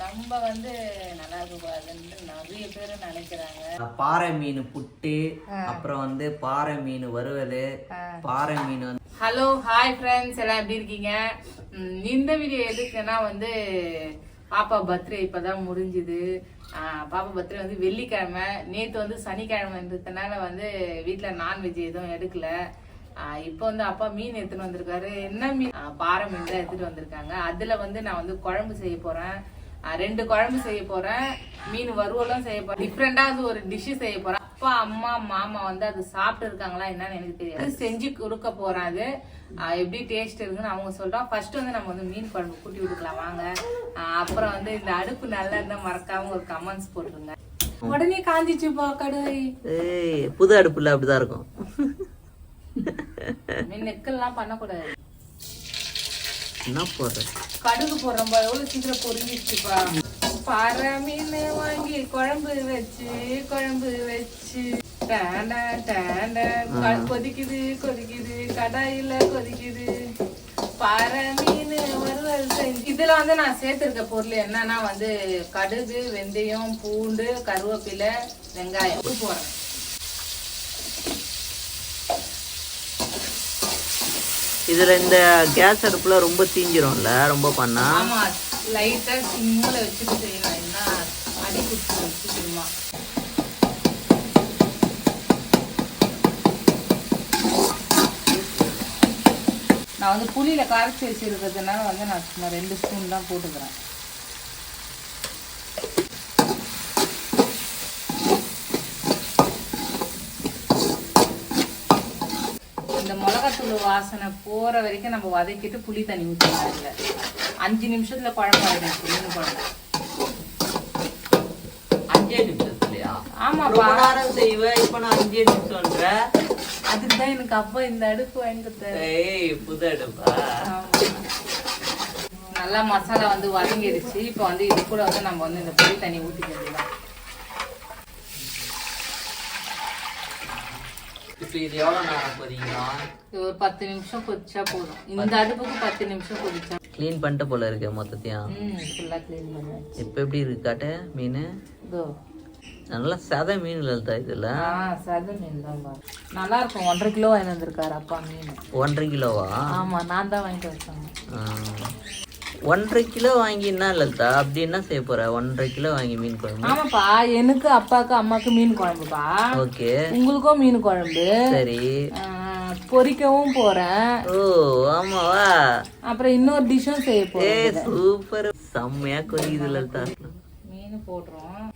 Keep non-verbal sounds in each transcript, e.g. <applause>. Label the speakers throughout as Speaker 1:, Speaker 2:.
Speaker 1: நம்ம வந்து நல்லா இருக்கக்கூடாதுன்னு நிறைய பேர் நினைக்கிறாங்க.
Speaker 2: பாறை மீன் புட்டு அப்புறம் வந்து பாறை மீன் வறுவல் பாறை மீன் வந்து
Speaker 1: ஹலோ ஹாய் ஃப்ரெண்ட்ஸ் எல்லாம் எப்படி இருக்கீங்க? இந்த வீடியோ எதுக்குன்னா வந்து பாப்பா பர்த்டே இப்பதான் முடிஞ்சுது. பாப்பா பர்த்டே வந்து வெள்ளிக்கிழமை. நேத்து வந்து சனிக்கிழமைன்றதுனால வந்து வீட்ல நான்வெஜ் எதுவும் எடுக்கல. இப்போ வந்து அப்பா மீன் எடுத்துட்டு வந்திருக்காரு. என்ன மீன்? பாறை மீன் தான் எடுத்துட்டு வந்திருக்காங்க. அதுல வந்து நான் வந்து குழம்பு செய்ய போறேன். ஆஹ், ரெண்டு குழம்பு செய்ய போறேன். மீன் வறுவலும் செய்ய போறேன். டிஃப்ரெண்டா அது ஒரு டிஷ் செய்ய போறேன். அப்பா அம்மா மாமா வந்து அது சாப்பிட்டு இருக்காங்களா என்னன்னு எனக்கு தெரியாது. செஞ்சு கொடுக்க போறேன் அது ஆஹ் எப்படி டேஸ்ட் இருக்குன்னு அவங்க சொல்றோம் ஃபர்ஸ்ட் வந்து நம்ம வந்து மீன் குழம்பு கூட்டி விட்டுக்கலாம் வாங்க. அப்புறம் வந்து இந்த அடுப்பு நல்லா இருந்தா மறக்காம ஒரு கமெண்ட்ஸ் போட்டுருங்க. உடனே காஞ்சிச்சுப்பா கடுவை
Speaker 2: ஏய் புது அடுப்புல அப்படிதான் இருக்கும்.
Speaker 1: மீன் நெக்கெல்லாம் பண்ணக்கூடாது.
Speaker 2: என்ன போடுற
Speaker 1: கடுகு போடுறோம்பா எவ்வளவு சீக்கிரம் பொரிஞ்சிச்சுப்பா பாறை மீன் வாங்கி குழம்பு வச்சு குழம்பு வச்சு. டேண்டா டேண்டா கொதிக்குது கொதிக்குது கடாயில கொதிக்குது. பாறை மீன் வறுவல் செஞ்சு இதுல வந்து நான் சேர்த்திருக்க பொருள் என்னன்னா வந்து கடுகு வெந்தயம் பூண்டு கருவேப்பிலை வெங்காயம். போடுறேன்.
Speaker 2: இதுல இந்த கேஸ் அடுப்பில் ரொம்ப தீஞ்சிரும்ல ரொம்ப
Speaker 1: பண்ணால் லைட்டாக சிம்மில் வச்சுட்டு செய்யலாம். என்ன அடி குடிச்சு வச்சு நான் வந்து புளியில கரைச்சி வச்சுருக்கிறதுனால வந்து நான் சும்மா ரெண்டு ஸ்பூன் தான் போட்டுக்கிறேன். மிளகாத்தூள் வாசனை போற வரைக்கும் நம்ம வதக்கிட்டு புளி தண்ணி ஊற்றிடலாம் இதுல அஞ்சு நிமிஷத்துல குழம்பு ஆயிடும் மீன் குழம்பு
Speaker 2: அஞ்சே நிமிஷத்துலயா?
Speaker 1: ஆமாப்பா.
Speaker 2: நேரம் செய்வேன் இப்ப நான் அஞ்சே நிமிஷம்ன்ற.
Speaker 1: அதுக்கு தான் எனக்கு அப்பா இந்த அடுப்பு வாங்கி கொடுத்தாரு.
Speaker 2: ஏய் புது அடுப்பா.
Speaker 1: நல்லா மசாலா வந்து வதங்கிடுச்சு இப்போ வந்து இது கூட வந்து நம்ம வந்து இந்த புளி தண்ணி ஊற்றிக்க
Speaker 2: இப்ப இது எவ்வளவு நேரம் கொதிக்கணும்
Speaker 1: இது ஒரு பத்து நிமிஷம் கொதிச்சா போதும். இந்த அடுப்புக்கு பத்து நிமிஷம் கொதிச்சா
Speaker 2: க்ளீன் பண்ணிட்டு போல இருக்கு மொத்தத்தையும்
Speaker 1: ஃபுல்லாக க்ளீன் பண்ணேன்
Speaker 2: இப்ப எப்படி இருக்கு காட்டு மீன்?
Speaker 1: இதோ.
Speaker 2: நல்லா சத மீன் லலிதா இதுல.
Speaker 1: சத மீன் தான். நல்லா இருக்கும். ஒன்றரை கிலோ வாங்கி வந்திருக்காரு அப்பா மீன்.
Speaker 2: ஒன்றரை கிலோவா?
Speaker 1: ஆமா நான் தான் வாங்கிட்டு வச்சேன்.
Speaker 2: ஒன்றரை கிலோ வாங்கி என்ன லலிதா அப்படி என்ன செய்ய போற? ஒன்றரை கிலோ வாங்கி மீன் குழம்பு.
Speaker 1: ஆமாப்பா எனக்கு அப்பாவுக்கு அம்மாக்கு மீன் குழம்புப்பா.
Speaker 2: ஓகே.
Speaker 1: உங்களுக்கும் மீன் குழம்பு.
Speaker 2: சரி.
Speaker 1: பொரிக்கவும் போறேன்.
Speaker 2: ஓ ஆமாவா
Speaker 1: அப்புறம் இன்னொரு டிஷ்ஷும் செய்ய
Speaker 2: ஏ
Speaker 1: போறேன்.
Speaker 2: சூப்பர். செம்மையா கொதிக்குது லலிதா.
Speaker 1: மீன் போடுறோம்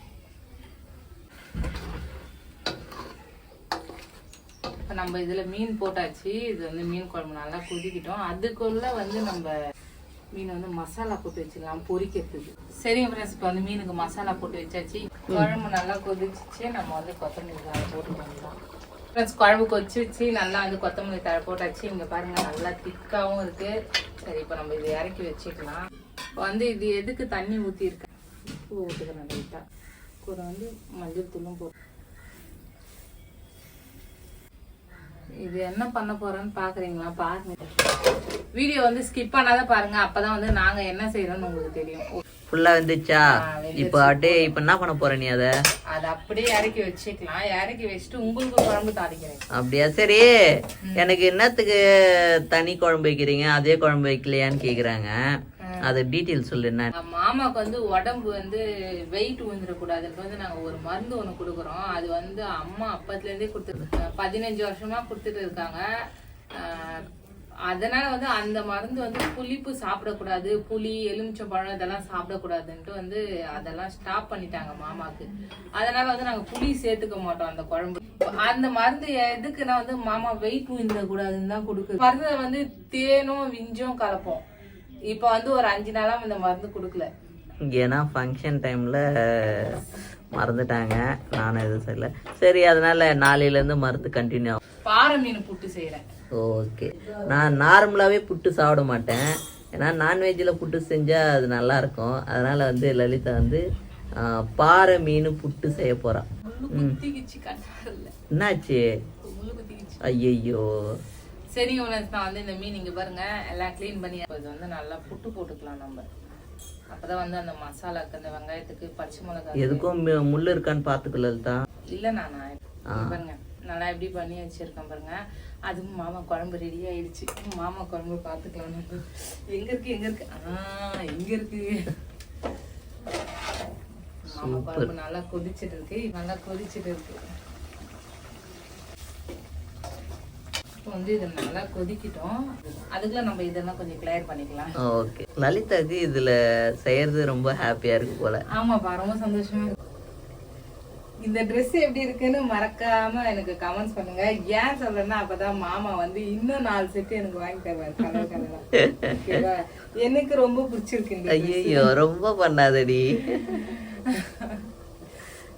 Speaker 1: இப்போ நம்ம இதுல மீன் போட்டாச்சு. இது வந்து மீன் குழம்பு நல்லா கொதிக்கிட்டோம். அதுக்குள்ள வந்து நம்ம மீன் வந்து மசாலா போட்டு வச்சுக்கலாம் பொரிக்கிறதுக்கு சரிங்க ஃப்ரெண்ட்ஸ் இப்போ வந்து மீனுக்கு மசாலா போட்டு வச்சாச்சு. குழம்பு நல்லா கொதிச்சிச்சு நம்ம வந்து கொத்தமல்லி தழை போட்டு வந்துடலாம் ஃப்ரெண்ட்ஸ் குழம்பு கொதிச்சிச்சு நல்லா வந்து கொத்தமல்லி தழை போட்டாச்சு. இங்கே பாருங்க நல்லா திக்காகவும் இருக்குது சரி இப்போ நம்ம இதை இறக்கி வச்சுக்கலாம். இப்போ வந்து இது எதுக்கு தண்ணி ஊற்றிருக்கேன் உப்பு ஊற்றுக்கிறேன் லைட்டாக கூட வந்து மஞ்சள் தூளும் போட்டு இது என்ன பண்ண போறோம்னு பாக்குறீங்களா? பாருங்க. வீடியோ வந்து ஸ்கிப் பண்ணாத பாருங்க. அப்பதான் வந்து நாங்க என்ன செய்யறோம்னு உங்களுக்கு தெரியும்.
Speaker 2: ஃபுல்லா வெந்துச்சா இப்போ அப்படியே இப்போ என்ன பண்ண போற நீ அத?
Speaker 1: அதை அப்படியே இறக்கி வச்சுக்கலாம். இறக்கி வச்சுட்டு உங்களுக்கு குழம்பு தாளிக்கிறேன்.
Speaker 2: அப்படியா? சரி. எனக்கு என்னத்துக்கு தனி குழம்பு வைக்கிறீங்க? அதே குழம்பு வைக்கலையான்னு கேக்குறாங்க. அது டீட்டெயில் சொல்லு என்ன?
Speaker 1: மாமாவுக்கு மாமாக்கு வந்து உடம்பு வந்து வெயிட் விழுந்துடக்கூடாதுன்னு வந்து நாங்க ஒரு மருந்து ஒண்ணு கொடுக்குறோம். அது வந்து அம்மா அப்பத்துல இருந்தே கொடுத்துருக்காங்க பதினஞ்சு வருஷமா கொடுத்துட்டு இருக்காங்க. அதனால வந்து அந்த மருந்து வந்து புளிப்பு சாப்பிடக்கூடாது. புளி எலுமிச்சம்பழம் இதெல்லாம் சாப்பிடக்கூடாதுன்ட்டு வந்து அதெல்லாம் ஸ்டாப் பண்ணிட்டாங்க மாமாக்கு. அதனால வந்து நாங்க புளி சேர்த்துக்க மாட்டோம் அந்த குழம்பு. அந்த மருந்து எதுக்குன்னா வந்து மாமா வெயிட் விழுந்துடக்கூடாதுன்னு தான் கொடுக்குது. மருந்தை வந்து தேனும் விஞ்சும் கலப்போம். இப்போ வந்து ஒரு அஞ்சு நாளா இந்த மருந்து கொடுக்கல.
Speaker 2: ஏன்னா ஃபங்க்ஷன் டைம்ல மறந்துட்டாங்க. நானும் எதுவும் செய்யல. சரி அதனால நாளையில இருந்து மருந்து கண்டினியூ ஆகும்.
Speaker 1: பாறை மீன் புட்டு செய்யறேன்
Speaker 2: ஓகே நான் நார்மலாவே புட்டு சாப்பிட மாட்டேன். ஏன்னா நான்வெஜ்ஜில் புட்டு செஞ்சா அது நல்லா இருக்கும். அதனால வந்து லலிதா வந்து பாறை மீன் புட்டு செய்ய
Speaker 1: கண்ணாடில்.
Speaker 2: என்னாச்சு? ஐயையோ.
Speaker 1: சரிங்க friends, நான் வந்து இந்த மீன் இங்க பாருங்க. எல்லாம் க்ளீன் பண்ணி இது வந்து நல்லா புட்டு போட்டுக்கலாம் நம்ம. அப்பதான் வந்து அந்த மசாலாக்கு அந்த வெங்காயத்துக்கு பச்சை மிளகாய்
Speaker 2: எதுக்கும் மு- முள்ளு இருக்கான்னு பார்த்துக்கோ லலிதா.
Speaker 1: இல்ல நானா பாருங்க. நல்லா எப்படி பண்ணி வச்சிருக்கேன் பாருங்க. அதுவும் மாமா குழம்பு ரெடி ஆயிடுச்சு. மாமா குழம்பு பாத்துக்கலாம் நம்ம. எங்க இருக்கு எங்க இருக்கு? ஆ எங்க இருக்கு. மாமா குழம்பு நல்லா கொதிச்சிட்டு இருக்கு. நல்லா கொதிச்சிட்டு இருக்கு. இப்போ வந்து இது நல்லா கொதிக்கிட்டோம். அதுக்குள்ள நம்ம இதெல்லாம் கொஞ்சம் கிளியர் பண்ணிக்கலாம்.
Speaker 2: ஓகே. லலிதாக்கு இதுல செய்யறது ரொம்ப ஹாப்பியா இருக்கு போல.
Speaker 1: ஆமாப்பா ரொம்ப சந்தோஷமா இந்த Dress எப்படி இருக்குன்னு மறக்காம எனக்கு கமெண்ட்ஸ் பண்ணுங்க. ஏன் சொல்றேன்னா அப்பதான் மாமா வந்து இன்னும் நாலு செட்டு எனக்கு வாங்கி தருவாரு. எனக்கு ரொம்ப பிடிச்சிருக்கு.
Speaker 2: ஐயோ ரொம்ப பண்ணாதடி.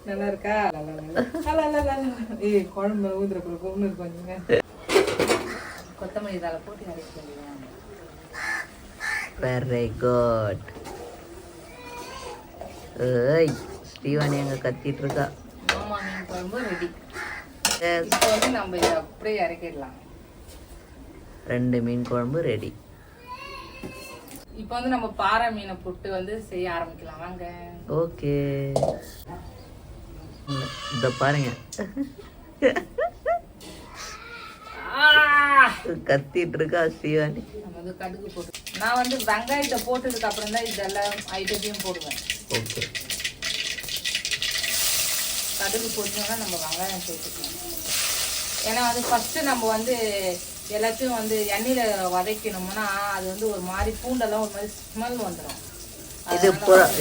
Speaker 1: நல்லா இருக்கா. ஏய் குழம்பு ஊதுற பொண்ணு கொஞ்சங்க கொத்தமல்லி தலை போட்டு அரைக்க வேண்டியதுதான்
Speaker 2: வெரி குட் ஏய் ஸ்ரீவாணி அங்க கத்திட்டு இருக்கா?
Speaker 1: மாமா மீன் குழம்பு ரெடி இப்போ வந்து நம்ம இதை அப்படியே இறக்கிடலாம்.
Speaker 2: ரெண்டு மீன் குழம்பு ரெடி
Speaker 1: இப்போ வந்து நம்ம பாறை மீனை புட்டு வந்து செய்ய ஆரம்பிக்கலாம். வாங்க.
Speaker 2: ஓகே இத பாருங்க! <laughs> கத்திட்டு இருக்கா
Speaker 1: நம்ம வந்து கடுகு போட்டு நான் வந்து வெங்காயத்தை போட்டதுக்கு அப்புறம் தான் இதெல்லாம் ஐட்டத்தையும் போடுவேன்.
Speaker 2: ஓகே.
Speaker 1: கடுகு போட்டோம்னா நம்ம வெங்காயம் சேர்த்துக்கலாம். ஏன்னா வந்து ஃபர்ஸ்ட் நம்ம வந்து எல்லாத்தையும் வந்து எண்ணெயில வதக்கணும்னா அது வந்து ஒரு மாதிரி பூண்டெல்லாம் ஒரு மாதிரி ஸ்மெல் வந்துடும்
Speaker 2: இது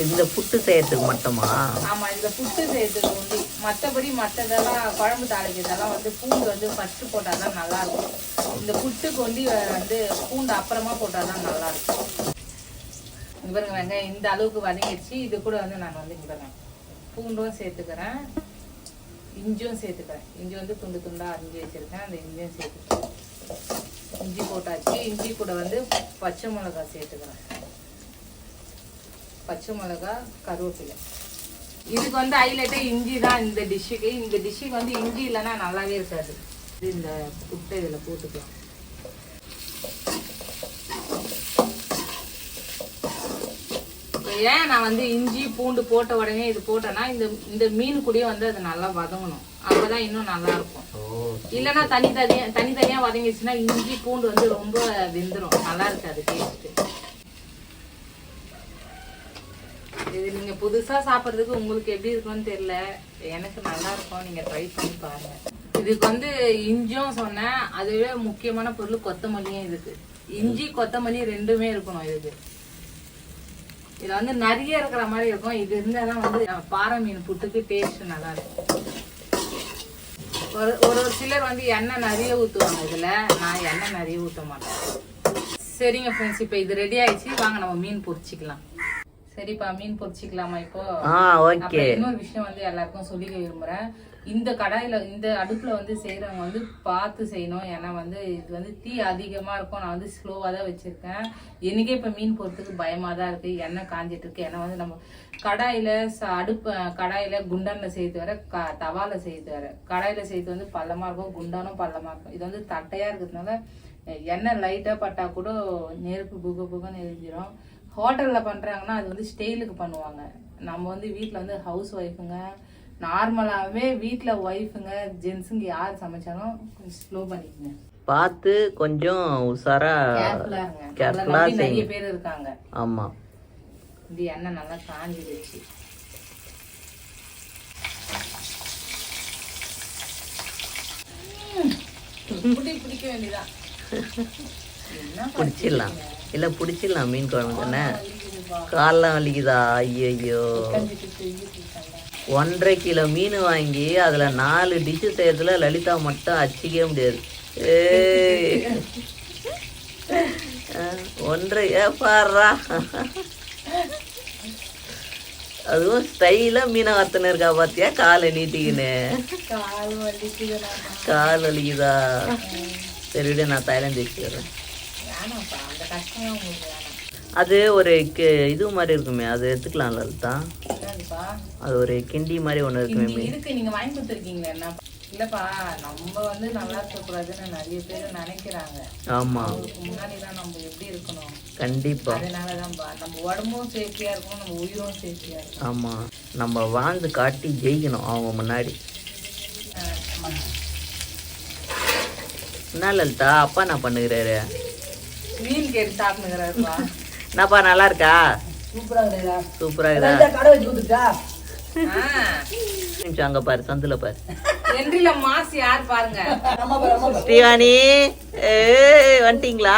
Speaker 2: இந்த புட்டு செய்யறதுக்கு மட்டுமா?
Speaker 1: ஆமா இதுல புட்டு செய்யறதுக்கு உண்டு. மத்தபடி மற்றதெல்லாம் குழம்பு தாளிக்கிறதெல்லாம் வந்து பூண்டு வந்து ஃபர்ஸ்ட் போட்டாதான் நல்லா இருக்கும் இந்த புட்டுக்கு வந்து வந்து பூண்டு அப்புறமா போட்டாதான் நல்லா இருக்கும் இவருங்க வெங்காயம் இந்த அளவுக்கு வதங்கிடுச்சு. இது கூட வந்து நான் வந்து இங்க பூண்டும் சேர்த்துக்கிறேன். இஞ்சியும் சேர்த்துக்கிறேன். இஞ்சி வந்து துண்டு துண்டா அரிஞ்சு வச்சிருக்கேன். அந்த இஞ்சியும் சேர்த்துக்கிறேன். இஞ்சி போட்டாச்சு. இஞ்சி கூட வந்து பச்சை மிளகாய் சேர்த்துக்கிறேன். பச்சை மிளகா கருவேப்பிலை. இதுக்கு வந்து ஹைலைட்டே இஞ்சி தான் இந்த டிஷ்ஷுக்கு இந்த டிஷ்ஷுக்கு வந்து இஞ்சி இல்லைன்னா நல்லாவே இருக்காது. இந்த புட்டை இதில் போட்டுக்கலாம். ஏன் நான் வந்து இஞ்சி பூண்டு போட்ட உடனே இது போட்டேன்னா இந்த இந்த மீன் கூடயே வந்து அது நல்லா வதங்கணும். அப்பதான் இன்னும் நல்லா இருக்கும். இல்லைன்னா தனி தனியா தனித்தனியா வதங்கிடுச்சுன்னா இஞ்சி பூண்டு வந்து ரொம்ப வெந்துடும் நல்லா இருக்காது டேஸ்ட்டு இது நீங்க புதுசா சாப்பிடுறதுக்கு உங்களுக்கு எப்படி இருக்கும்னு தெரியல. எனக்கு நல்லா இருக்கும். நீங்க ட்ரை பண்ணி பாருங்க. இதுக்கு வந்து இஞ்சியும் சொன்னேன். அதுவே முக்கியமான பொருள் கொத்தமல்லியும் இதுக்கு. இஞ்சி கொத்தமல்லி ரெண்டுமே இருக்கணும் இதுக்கு. இதுல வந்து நிறைய இருக்கிற மாதிரி இருக்கும். இது இருந்தாதான் வந்து பாறை மீன் புட்டுக்கு டேஸ்ட் நல்லா இருக்கும். ஒரு ஒரு சிலர் வந்து எண்ணெய் நிறைய ஊத்துவாங்க இதுல. நான் எண்ணெய் நிறைய ஊத்த மாட்டேன். சரிங்க ஃப்ரெண்ட்ஸ் இப்போ இது ரெடி ஆயிடுச்சு. வாங்க நம்ம மீன் பொரிச்சிக்கலாம். சரிப்பா மீன் பொரிச்சிக்கலாமா இப்போ?
Speaker 2: ஓகே.
Speaker 1: இன்னொரு விஷயம் வந்து எல்லாருக்கும் சொல்லிக்க விரும்புறேன். இந்த கடாயில இந்த அடுப்புல வந்து செய்யறவங்க வந்து பார்த்து செய்யணும். ஏன்னா வந்து இது வந்து தீ அதிகமா இருக்கும். நான் வந்து ஸ்லோவா தான் வச்சிருக்கேன். எனக்கே இப்ப மீன் போறதுக்கு பயமா தான் இருக்கு. எண்ணெய் காஞ்சிட்டு இருக்கு. ஏன்னா வந்து நம்ம கடாயில அடுப்பு கடாயில குண்டான்ல செய்து வர க தவால செய்து வர கடாயில செய்து வந்து பள்ளமா இருக்கும். குண்டானும் பள்ளமா இருக்கும். இது வந்து தட்டையா இருக்கிறதுனால எண்ணெய் லைட்டா பட்டா கூட நெருப்பு புக புகன்னு எரிஞ்சிரும். ஹோட்டல்ல பண்றாங்கன்னா அது வந்து ஸ்டைலுக்கு பண்ணுவாங்க. நம்ம வந்து வீட்ல வந்து ஹவுஸ் ஒய்ஃபுங்க நார்மலாவே வீட்ல ஒய்ஃபுங்க ஜென்ஸுங்க யார் சமைச்சாலும் கொஞ்சம் ஸ்லோ பண்ணிக்கங்க.
Speaker 2: பார்த்து கொஞ்சம் உஷாரா
Speaker 1: கேர்ஃபுல்லா நிறைய பேர் இருக்காங்க.
Speaker 2: ஆமா.
Speaker 1: இந்த எண்ணெய் நல்லா காஞ்சிடுச்சு புடி பிடிக்க வேண்டியதான் என்ன
Speaker 2: பிடிச்சிடலாம் இல்லை பிடிச்சிடலாம் மீன் குழம்பு தானே?
Speaker 1: காலெலாம்
Speaker 2: கால்லாம் வலிக்குதா? ஐயோ ஒன்றரை கிலோ மீன் வாங்கி அதில் நாலு டிஷ்ஷு செய்யறதுல லலிதா மட்டும் அச்சிக்கவே முடியாது. ஒன்றரை ஏ பாடுறா அதுவும் ஸ்டைலாக மீனை வர்த்தனை இருக்கா பார்த்தியா காலை நீட்டிக்கின்னு.
Speaker 1: கால்
Speaker 2: கால் வலிக்குதா? சரி விட நான் தைலம் தேய்ச்சிக்கிறேன்
Speaker 1: உங்களுக்கு வேணாம்
Speaker 2: அது ஒரு இது மாதிரி இருக்குமே அது எடுத்துக்கலாம் லலிதா. அது ஒரு கிண்டி மாதிரி ஒன்று இருக்குமே
Speaker 1: இருக்கு நீங்க வாங்கி கொடுத்துருக்கீங்களா என்ன? இல்லப்பா நம்ம வந்து நல்லா இருக்கக்கூடாதுன்னு நிறைய பேர் நினைக்கிறாங்க.
Speaker 2: ஆமா.
Speaker 1: முன்னாடி தான் நம்ம எப்படி இருக்கணும்?
Speaker 2: கண்டிப்பா.
Speaker 1: அதனாலதான்ப்பா நம்ம உடம்பும் சேஃப்டியா இருக்கணும் நம்ம உயிரும் சேஃப்டியா இருக்கணும்.
Speaker 2: ஆமா. நம்ம வாழ்ந்து காட்டி ஜெயிக்கணும் அவங்க முன்னாடி. என்ன லலிதா அப்பா என்ன பண்ணுகிறாரு?
Speaker 1: மீன் கேட்டு சாப்பிடுங்கிறாருப்பா
Speaker 2: என்னப்பா நல்லா இருக்கா?
Speaker 3: சூப்பரா இருக்குடா.
Speaker 2: சூப்பரா இருக்கா?
Speaker 3: கடை வச்சு கொடுத்துட்டா?
Speaker 2: நிமிஷம் அங்க பாரு சந்துல பாரு.
Speaker 1: என்ட்ரில மாஸ் யார் பாருங்க.
Speaker 2: ஸ்ரீவாணி ஏய் வந்துட்டீங்களா?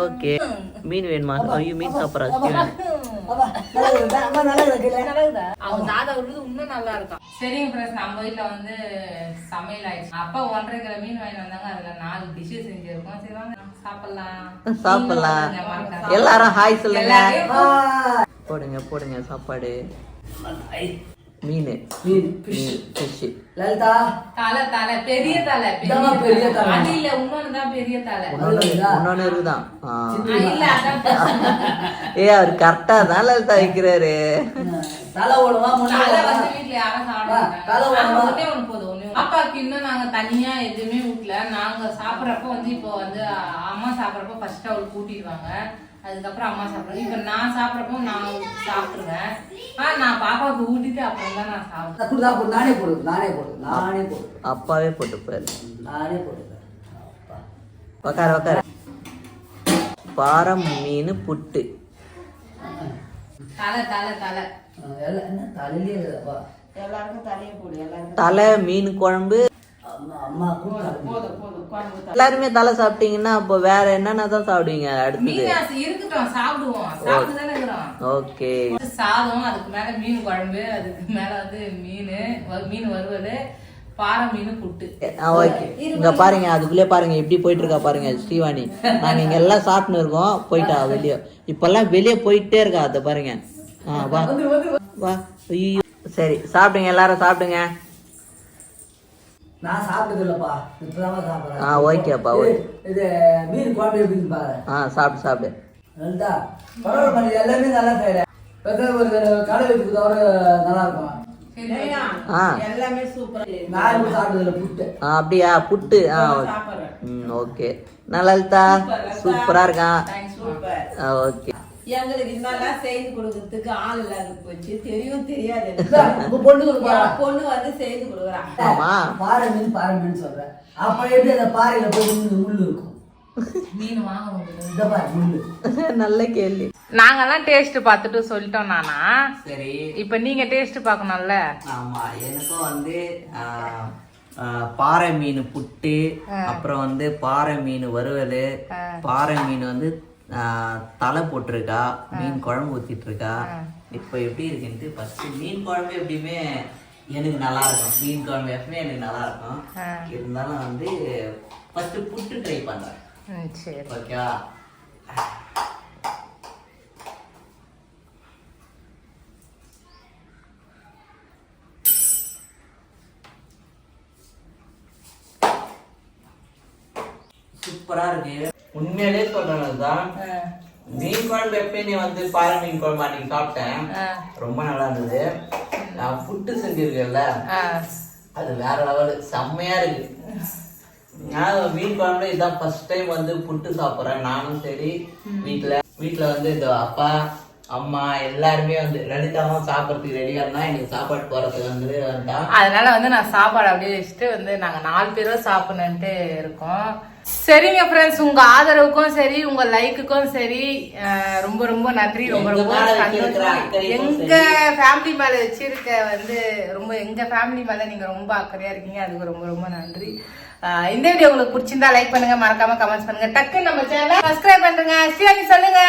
Speaker 2: ஓகே. மீன் வேணுமா? ஐயோ மீன் சாப்பிட்றா ஸ்ரீவாணி?
Speaker 1: அவங்க தாத்தா விடுறது இன்னும் நல்லா இருக்கும். சரிங்க ஃப்ரெண்ட்ஸ் நம்ம வீட்ல வந்து சமையல் ஆயிடுச்சு. அப்பா ஒன்றரை கிலோ மீன் வாங்கிட்டு வந்தாங்க. அதுல நாலு டிஷ்ஷு செஞ்சிருக்கோம். சரி வாங்க. சாப்பிடலாம்.
Speaker 2: எல்லாரும் ஹாய் சொல்லுங்க. போடுங்க போடுங்க சாப்பாடு. மீன்.
Speaker 3: மீன்,
Speaker 2: ஃபிஷ்
Speaker 3: லலிதா.
Speaker 1: தலை தலை. பெரிய தலை
Speaker 3: இதாம்மா பெரிய தலை.
Speaker 1: அது இல்ல இன்னொன்னு தான் பெரிய தலை.
Speaker 2: இன்னொன்னு இன்னொன்னு இருக்குதான் ஆ.
Speaker 1: ஆ, இல்ல அதான்
Speaker 2: ஏய் அவர் கரெக்டா தான் லலிதா வைக்கிறாரு.
Speaker 3: தலை ஓடுவா முன்னாடி
Speaker 1: தலை
Speaker 3: ஓடுவா.
Speaker 1: வந்து வீட்ல யாரும் சாப்பிட
Speaker 3: வா, தலை
Speaker 1: மாட்டாங்க.
Speaker 3: வேணுமா?
Speaker 1: ஒண்ணே ஒண்ணு போதும், அப்பாக்கு இன்னும் நாங்க தனியா எதுவுமே ஊட்டல. நாங்க சாப்பிடறப்ப வந்து இப்போ வந்து அம்மா சாப்பிடறப்ப ஃபர்ஸ்ட் அவளுக்கு கூட்டிடுவாங்க. அதுக்கப்புறம் அம்மா சாப்பிடுவாங்க. இப்ப நான் சாப்பிடறப்போ நான் சாப்பிடுவேன் ஆ நான் பாப்பாவுக்கு ஊட்டிட்டு அப்புறம் தான் நான் சாப்பிடுவேன்.
Speaker 3: குடுதா, போடு. நானே போடு நானே போடு நானே போடு.
Speaker 2: அப்பாவே போட்டுப்பாரு
Speaker 3: நானே போடுறேன் அப்பா.
Speaker 2: உக்கார உக்கார. பாரம் மீன் புட்டு.
Speaker 1: தலை தலை தலை.
Speaker 3: என்ன? தலையிலே இருக்குதாப்பா?
Speaker 1: எல்லாருக்கும் தலையை போடு எல்லாருக்கும்
Speaker 2: தலை மீன் குழம்பு. எல்லாருமே தலை சாப்பிட்டீங்கன்னா அப்போ வேற என்னென்ன தான் சாப்பிடுவீங்க அடுத்தது?
Speaker 1: மீன் ஆசை இருக்கட்டும் சாப்பிடுவோம். சாப்பிட்டு தானே இருக்கிறோம்.
Speaker 2: ஓகே.
Speaker 1: சாதம் அதுக்கு மேல மீன் குழம்பு அதுக்கு மேல வந்து மீன் மீன் வறுவல் பாறை மீன் புட்டு.
Speaker 2: ஓகே. இங்க பாருங்க அதுக்குள்ளே பாருங்க எப்படி போயிட்டு இருக்கா பாருங்க ஸ்ரீவாணி. நாங்க இங்க எல்லாம் சாப்பிட்டு இருக்கோம் போயிட்டா வெளியே. இப்பெல்லாம் வெளியே போயிட்டே இருக்கா அதை பாருங்க. ஆ வா. வா. ஐயோ. சரி சாப்பிடுங்க எல்லாரும் சாப்பிடுங்க.
Speaker 3: நான் சாப்பிட்டது இல்லப்பா இப்பதான் சாப்பிடுறேன்.
Speaker 2: ஆ ஓகேப்பா ஓகே.
Speaker 3: இது மீன் குழம்பு எப்படின்னு பாரு.
Speaker 2: ஆ சாப்பிடு சாப்பிடு.
Speaker 3: நல்லா பரவாயில்ல பண்ணி எல்லாமே நல்லா செய்யறேன் ஒரு கடை வைக்கிறது தவிர நல்லா இருக்கும்
Speaker 2: ஆ
Speaker 3: நான் இப்ப சாப்பிட்டதுல புட்டு.
Speaker 2: ஆ அப்படியா? புட்டு ஆ ஓகே. ம் ஓகே. நான் லலிதா சூப்பரா இருக்கான் ஆ ஓகே.
Speaker 4: எங்களுக்கு இதெல்லாம் செய்து கொடுக்கறதுக்கு ஆள் இல்லாத போச்சு. தெரியும் தெரியாது. <laughs>
Speaker 3: உங்க பொண்ணுக்கு
Speaker 4: பொண்ணு வந்து செய்து கொடுக்குறான்
Speaker 2: ஆமா.
Speaker 3: பாறை மீன் பாறை மீன் சொல்றேன். அப்ப எப்படி அந்த பாறையில போய் முள்ளு இருக்கும்?
Speaker 2: நல்ல கேள்வி.
Speaker 1: நாங்கெல்லாம் டேஸ்ட் பார்த்துட்டு சொல்லிட்டோம் நானா.
Speaker 2: சரி.
Speaker 1: இப்ப நீங்க டேஸ்ட் பார்க்கணும்ல.
Speaker 2: ஆமா. எனக்கும் வந்து பாறை மீன் புட்டு அப்புறம் வந்து பாறை மீன் வறுவல் பாறை மீன் வந்து தலை போட்டிருக்கா மீன் குழம்பு ஊத்திட்டு இருக்கா இப்போ எப்படி இருக்குன்ட்டு ஃபர்ஸ்ட் மீன் குழம்பு எப்படியுமே எனக்கு நல்லா இருக்கும். மீன் குழம்பு எப்பவுமே எனக்கு நல்லா இருக்கும். இருந்தாலும் வந்து ஃபர்ஸ்ட் புட்டு ட்ரை பண்றேன்
Speaker 1: ம், சரி.
Speaker 2: ஓகேவா? சூப்பரா இருக்கு. உண்மையிலே சொல்றேன் தான் மீன் குழம்பு எப்பயும் நீ வந்து பாறை மீன் குழம்பு அன்னைக்கு சாப்பிட்டேன். ரொம்ப நல்லா இருந்தது. நான் புட்டு செஞ்சிருக்கேன்ல. அது வேற லெவலு செம்மையா இருக்கு. நான் மீன் குழம்புல இதான் ஃபர்ஸ்ட் டைம் வந்து புட்டு சாப்பிட்றேன். நானும் சரி வீட்ல வீட்ல வந்து இந்த அப்பா அம்மா எல்லாருமே வந்து லலிதாவும் சாப்பிட்றதுக்கு ரெடியா இருந்தா எனக்கு சாப்பாடு போறதுக்கு வந்து.
Speaker 1: அதனால வந்து நான் சாப்பாடு அப்படியே வச்சுட்டு வந்து நாங்க நாலு பேரும் சாப்பிடணுன்ட்டு இருக்கோம். சரிங்க ஃப்ரெண்ட்ஸ் உங்க ஆதரவுக்கும் சரி உங்க லைக்குக்கும் சரி ரொம்ப ரொம்ப நன்றி ரொம்ப ரொம்ப எங்க ஃபேமிலி மேல வச்சிருக்க வந்து ரொம்ப எங்க ஃபேமிலி மேல நீங்க ரொம்ப அக்கறையா இருக்கீங்க அதுக்கு ரொம்ப ரொம்ப நன்றி. இந்த வீடியோ உங்களுக்கு பிடிச்சிருந்தா லைக் பண்ணுங்க மறக்காம கமெண்ட்ஸ் பண்ணுங்க. டக்குன்னு நம்ம சேனல் சப்ஸ்கிரைப் பண்ணுங்க ஸ்ரீவாணி சொல்லுங்க.